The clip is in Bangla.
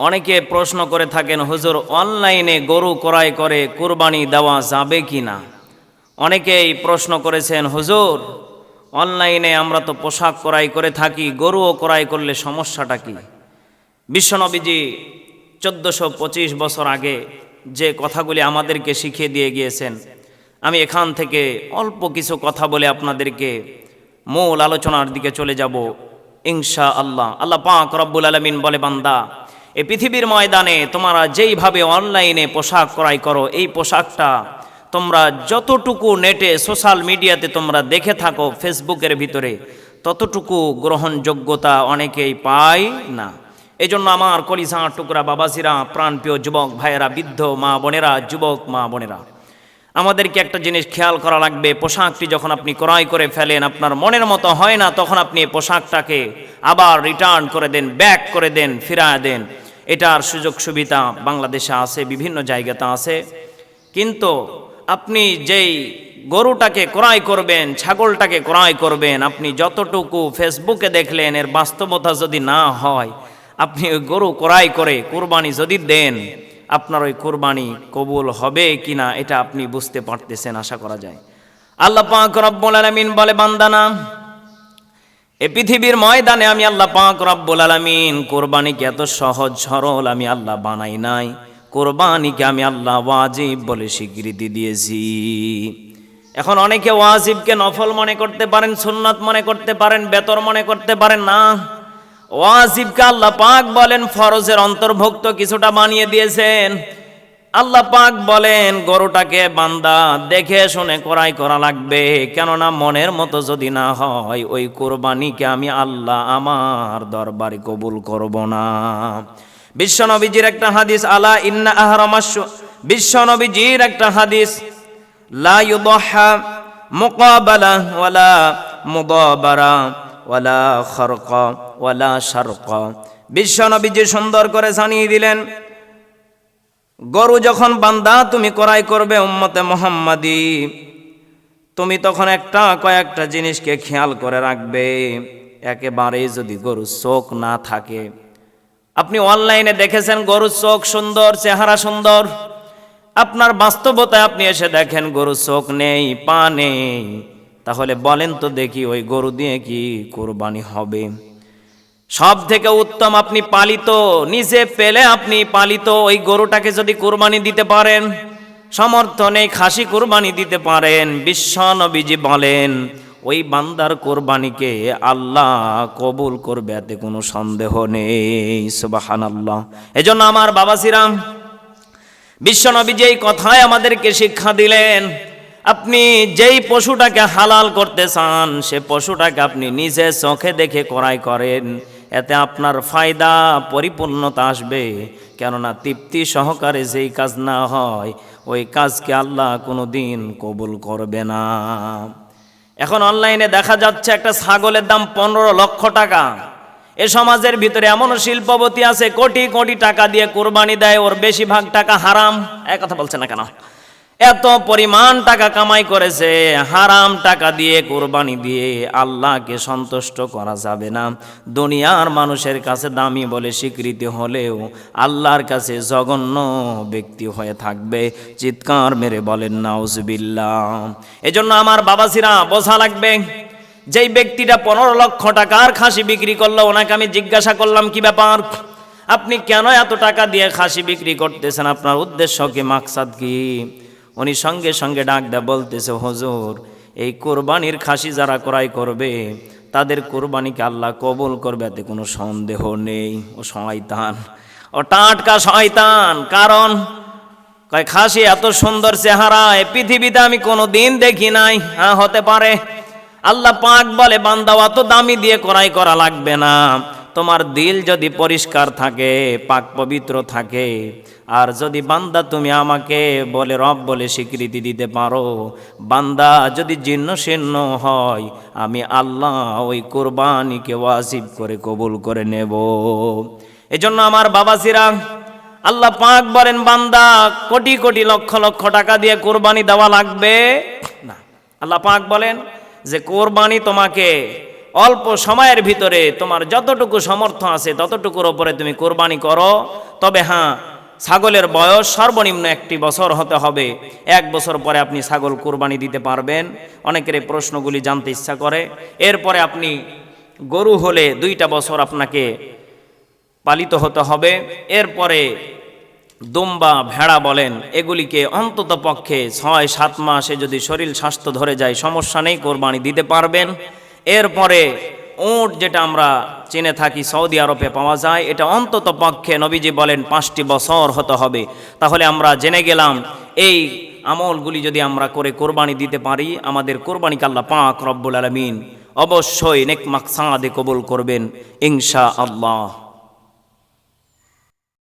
অনেকে প্রশ্ন করে থাকেন, হুজুর, অনলাইনে গরু ক্রয় করে কুরবানি দেওয়া যাবে কি না? অনেকেই প্রশ্ন করেছেন, হুজুর, অনলাইনে আমরা তো পোশাক ক্রয় করে থাকি, গরুও ক্রয় করলে সমস্যাটা কি? বিশ্বনবীজি চোদ্দোশো পঁচিশ বছর আগে যে কথাগুলি আমাদেরকে শিখিয়ে দিয়ে গিয়েছেন, আমি এখান থেকে অল্প কিছু কথা বলে আপনাদেরকে মূল আলোচনার দিকে চলে যাব ইনশা আল্লাহ আল্লাহ পাক রব্বুল আলমিন বলে, বান্দা এই পৃথিবীর ময়দানে তোমরা যেইভাবে অনলাইনে পোশাক ক্রয় করো, এই পোশাকটা তোমরা যতটুকু নেটে সোশ্যাল মিডিয়াতে তোমরা দেখে থাকো ফেসবুকের ভিতরে, ততটুকু গ্রহণযোগ্যতা অনেকেই পায় না। এই জন্য আমার কলিসা টুকরা বাবাসিরা প্রাণপ্রিয় যুবক ভাইয়েরা, বৃদ্ধ মা বোনেরা, যুবক মা বোনেরা আমাদেরকে একটা জিনিস খেয়াল করা লাগবে, পোশাকটি যখন আপনি ক্রয় করে ফেলেন, আপনার মনের মতো হয় না, তখন আপনি এই পোশাকটাকে আবার রিটার্ন করে দেন ব্যাক করে দেন, ফিরায় দেন। এটার সুযোগ সুবিধা বাংলাদেশে আছে, বিভিন্ন জায়গাতে আছে। কিন্তু আপনি যেই গরুটাকে ক্রয় করবেন, ছাগলটাকে ক্রয় করবেন, আপনি যতটুকু ফেসবুকে দেখলেন, এর বাস্তবতা যদি না হয়, আপনি ওই গরু ক্রয় করে কোরবানি যদি দেন আপনার ওই কোরবানি কবুল হবে কিনা, এটা আপনি বুঝতে পারতেছেন, আশা করা যায়। আল্লাহ পাক রব্বুল আলামিন বলে, বান্দানা, এ পৃথিবীর ময়দানে আমি আল্লাহ পাক রব্বুল আলামিন কোরবানিকে এত সহজ সরল আমি আল্লাহ বানাই নাই। কোরবানিকে আমি আল্লাহ ওয়াজিব বলে স্বীকৃতি দিয়েছি। এখন অনেকে ওয়াজিবকে নফল মনে করতে পারেন, সুন্নাত মনে করতে পারেন, বেতর মনে করতে পারেন, না। ওয়াজিবকে আল্লাহ পাক বলেন, ফরজের অন্তর্ভুক্ত কিছুটা বানিয়ে দিয়েছেন। আল্লাহ পাক বলেন, গরুটাকে বান্দা দেখে শুনে করাই করা লাগবে, কেননা মনের মতো যদি না হয়, ওই কোরবানিকে আমি আল্লাহ আমার দরবারে কবুল করব না। বিশ্বনবীজির একটা হাদিস, আলা ইন্না আহরামাস বিশ্বনবীজির একটা হাদিস, লা ইউদহা মুকাবালা ওয়ালা মুদাবারা। ওয়ালা খরক, ওয়ালা শারকা। বিশ্বনবীজি সুন্দর করে জানিয়ে দিলেন, গরু যখন বান্দা, তুমি করাই করবে উম্মতে মোহাম্মদি। তুমি তখন একটা কয়েকটা জিনিসকে খেয়াল করে রাখবে, একেবারেই যদি গরুর চোখ না থাকে। আপনি অনলাইনে দেখেছেন গরুর চোখ সুন্দর, চেহারা সুন্দর? আপনার বাস্তবতায় আপনি এসে দেখেন গরুর চোখ নেই, পা নেই। তাহলে বলেন তো দেখি ওই গরু দিয়ে কি কোরবানি হবে। সব থেকে উত্তম আপনি পালিত, নিজে পেলে আপনি পালিত, ওই গরুটাকে যদি কোরবানি দিতে পারেন, সমর্থনে খাসি কোরবানি দিতে পারেন, বিশ্ব নবীজি বলেন, ওই বান্দার কোরবানিকে আল্লাহ কবুল করবে, এতে কোনো সন্দেহ নেই সুবাহান আল্লাহ এজন্য আমার বাবা শ্রীরাম বিশ্বনবী এই কথায় আমাদেরকে শিক্ষা দিলেন আপনি যেই পশুটাকে হালাল করতে চান, সে পশুটাকে আপনি নিজে চোখে দেখে করাই করেন। এতে আপনার ফায়দা, পরিপূর্ণতা আসবে। কেননা তৃপ্তি সহকারে যেই কাজ না হয়, ওই কাজকে আল্লাহ কোনো দিন কবুল করবে না। এখন অনলাইনে দেখা যাচ্ছে একটা ছাগলের দাম পনেরো লক্ষ টাকা। এ সমাজের ভিতরে এমন শিল্পপতি আছে, কোটি কোটি টাকা দিয়ে কোরবানি দেয়, ওর বেশিরভাগ টাকা হারাম। এক কথা বলছে না কেন? এত পরিমাণ টাকা কামাই করেছে, হারাম টাকা দিয়ে, কোরবানি দিয়ে আল্লাহকে সন্তুষ্ট করা যাবে না। দুনিয়ার মানুষের কাছে দামি বলে স্বীকৃতি হলেও আল্লাহর কাছে জঘন্য ব্যক্তি হয়ে থাকবে। চিৎকার মেরে বলেন নাউজবিল্লা এজন্য আমার বাবাসিরা বোঝা লাগবে, যেই ব্যক্তিটা পনেরো লক্ষ টাকার খাসি বিক্রি করল, ওনাকে আমি জিজ্ঞাসা করলাম, কি ব্যাপার? আপনি কেন এত টাকা দিয়ে খাসি বিক্রি করতেছেন? আপনার উদ্দেশ্য কি, মাকসাদ কি? উনি সঙ্গে সঙ্গে ডাক দেয়া, বলতেছে, হুজুর, এই কোরবানির খাসি যারা ক্রয় করবে, তাদের কোরবানিকে আল্লাহ কবুল করবে, এতে কোনো সন্দেহ নেই। ও শয়তান, ও টাটকা শয়তান, কারণ কয়, খাসি এত সুন্দর চেহারা এ পৃথিবীতে আমি কোনো দিন দেখি নাই। হ্যাঁ হতে পারে। আল্লাহ পাক বলে, বান্দা অত দামি দিয়ে করাই করা লাগবে না। তোমার দিল যদি পরিষ্কার থাকে, পাক পবিত্র থাকে, আর যদি বান্দা তুমি আমাকে বলে, রব বলে স্বীকৃতি দিতে পারো, বান্দা যদি জীর্ণ শীর্ণ হয়, আমি আল্লাহ ওই কোরবানিকে ওয়াজিব করে কবুল করে নেব। এজন্য আমার বাবাজিরা, আল্লাহ পাক বলেন, বান্দা, কোটি কোটি লক্ষ লক্ষ টাকা দিয়ে কোরবানি দেওয়া লাগবে? না। আল্লাহ পাক বলেন যে, কোরবানি তোমাকে অল্প সময়ের ভিতরে তোমার যতটুকু সামর্থ্য আছে ততটুকুর ওপরে তুমি কোরবানি করো। তবে হ্যাঁ ছাগলের বয়স সর্বনিম্ন একটি বছর হতে হবে। এক বছর পরে আপনি ছাগল কোরবানি দিতে পারবেন। অনেকের এই প্রশ্নগুলি জানতে ইচ্ছা করে। এরপরে আপনি গরু হলে দুইটা বছর আপনাকে পালিত হতে হবে। এরপরে দুম্বা ভেড়া বলেন, এগুলিকে অন্তত পক্ষে ছয়, সাত মাসে যদি শরীর স্বাস্থ্য ধরে যায়, সমস্যা নেই, কোরবানি দিতে পারবেন। এরপরে উট যেটা আমরা চিনে থাকি সৌদি আরবে পাওয়া যায়, এটা অন্তত পক্ষে নবীজি বলেন পাঁচটি বছর হতে হবে। তাহলে আমরা জেনে গেলাম, এই আমলগুলি যদি আমরা করে কোরবানি দিতে পারি, আমাদের কোরবানিকে আল্লাহ পাক রব্বুল আলমিন অবশ্যই নেক মাকসাদে কবুল করবেন ইনশা আল্লাহ